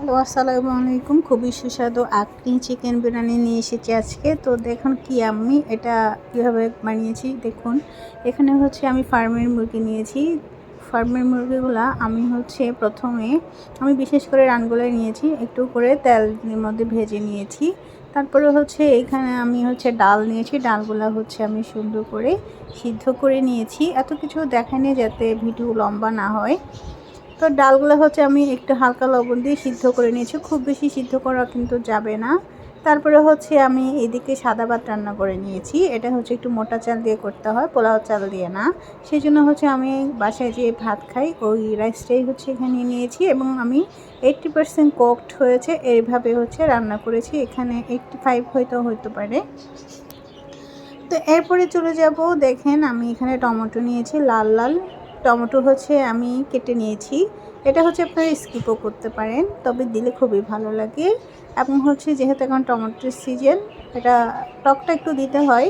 Hello, আসসালামু আলাইকুম। খুবই সুস্বাদু আকনি চিকেন বিরিয়ানি নিয়ে এসেছি আজকে। তো দেখুন কি আমি এটা কীভাবে বানিয়েছি, দেখুন। এখানে হচ্ছে আমি ফার্মের মুরগি নিয়েছি। ফার্মের মুরগিগুলো আমি হচ্ছে প্রথমে আমি বিশেষ করে রানগুলোই নিয়েছি, একটু করে তেলের মধ্যে ভেজে নিয়েছি। তারপরে হচ্ছে এখানে আমি হচ্ছে ডাল নিয়েছি, ডালগুলো হচ্ছে আমি সুন্দর করে সিদ্ধ করে নিয়েছি। এত কিছু দেখায়নি যাতে ভিডিও লম্বা না হয়। তো ডালগুলো হচ্ছে আমি একটু হালকা লবণ দিয়ে সিদ্ধ করে নিয়েছি। খুব বেশি সিদ্ধ করা কিন্তু যাবে না। তারপরে হচ্ছে আমি এদিকে সাদা ভাত রান্না করে নিয়েছি। এটা হচ্ছে একটু মোটা চাল দিয়ে করতে হয়, পোলাও চাল দিয়ে না। সেই জন্য হচ্ছে আমি বাসায় যে ভাত খাই, ওই রাইসটাই হচ্ছে এখানে নিয়েছি এবং আমি এইট্টি পারসেন্ট কোকড হয়েছে, এইভাবে হচ্ছে রান্না করেছি। এখানে এইটটি ফাইভ হয়তো হতে পারে। তো এরপরে চলে যাব, দেখেন আমি এখানে টমেটো নিয়েছি, লাল লাল। টমেটো হচ্ছে আমি কেটে নিয়েছি। এটা হচ্ছে আপনারা স্কিপও করতে পারেন, তবে দিলে খুবই ভালো লাগে। এবং হচ্ছে যেহেতু এখন টমেটোর সিজন, এটা টকটা একটু দিতে হয়।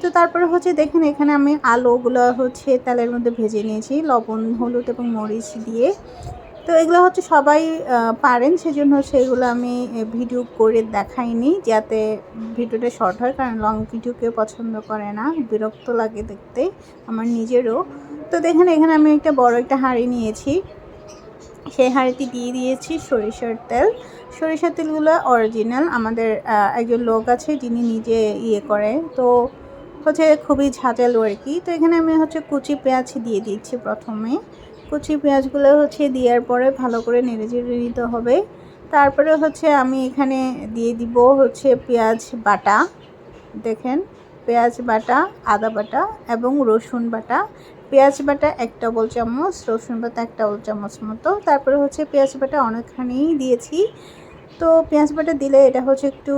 তো তারপরে হচ্ছে দেখেন এখানে আমি আলুগুলো হচ্ছে তেলের মধ্যে ভেজে নিয়েছি, লবণ, হলুদ এবং মরিচ দিয়ে। তো এগুলো হচ্ছে সবাই পারেন। সেজন্য এগুলো আমি ভিডিও করে দেখাইনি, যাতে ভিডিওটা শর্ট হয়। কারণ লং ভিডিও কেউ পছন্দ করে না। বিরক্ত লাগে দেখতে, আমার নিজেরও। তো দেখেন, এখানে আমি একটা বড় একটা হাঁড়ি নিয়েছি। সেই হাঁড়িতে দিয়ে দিয়েছি সরিষার তেল। সরিষার তেলগুলো অরিজিনাল আমাদের একজন লোক আছে, যিনি নিজে ইয়ে করে। তো হচ্ছে খুবই ঝাঁঝালো আর কি। তো এখানে আমি হচ্ছে কুচি পেঁয়াজ দিয়ে দিচ্ছি প্রথমে। কুচি পেঁয়াজগুলো হচ্ছে দেওয়ার পরে ভালো করে নেড়ে চেড়ে নিতে হবে। তারপরে হচ্ছে আমি এখানে দিয়ে দিব হচ্ছে পেঁয়াজ বাটা। দেখেন, পেঁয়াজ বাটা, আদা বাটা এবং রসুন বাটা। পেঁয়াজ বাটা এক টেবল চামচ, রসুন বাটা এক টেবল চামচ মতো। তারপরে হচ্ছে পেঁয়াজ বাটা অনেকখানি দিয়েছি। তো পেঁয়াজ বাটা দিলে এটা হচ্ছে একটু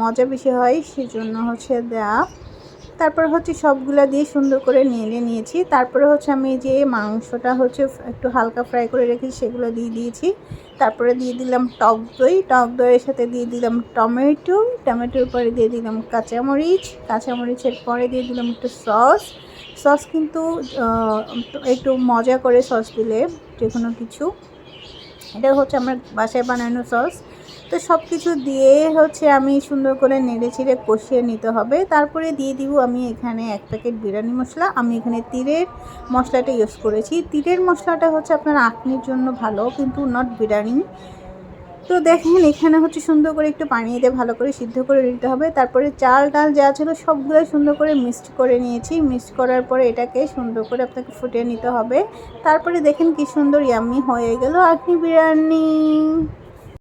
মজা বেশি হয়, সেজন্য হচ্ছে দেওয়া তারপর হচ্ছে সবগুলা দিয়ে সুন্দর করে নেড়ে নিয়েছি। তারপরে হচ্ছে আমি যে মাংসটা হচ্ছে একটু হালকা ফ্রাই করে রেখেছি, সেগুলো দিয়ে দিয়েছি। তারপরে দিয়ে দিলাম টক দই। টক দইয়ের সাথে দিয়ে দিলাম টমেটো। টমেটোর পরে দিয়ে দিলাম কাঁচামরিচ। কাঁচামরিচের পরে দিয়ে দিলাম একটু সস। সস কিন্তু একটু মজা করে সস দিলে যে কোনো কিছু। এটা হচ্ছে আমার বাসায় বানানো সস। তো সব কিছু দিয়ে হচ্ছে আমি সুন্দর করে নেড়ে ছিঁড়ে কষিয়ে নিতে হবে। তারপরে দিয়ে দিব আমি এখানে এক প্যাকেট বিরিয়ানি মশলা। আমি এখানে তীরের মশলাটা ইউজ করেছি। তীরের মশলাটা হচ্ছে আপনার আঁকনির জন্য ভালো, কিন্তু নট বিরিয়ানি। তো দেখেন, এখানে হচ্ছে সুন্দর করে একটু পানি দিয়ে ভালো করে সিদ্ধ করে নিতে হবে। তারপরে চাল ডাল যা ছিল সবগুলো সুন্দর করে মিক্সড করে নিয়েছি। মিক্সড করার পরে এটাকে সুন্দর করে আপনাকে ফুটিয়ে নিতে হবে। তারপরে দেখেন কি সুন্দর ইয়াম্মি হয়ে গেল আপনি বিরিয়ানি।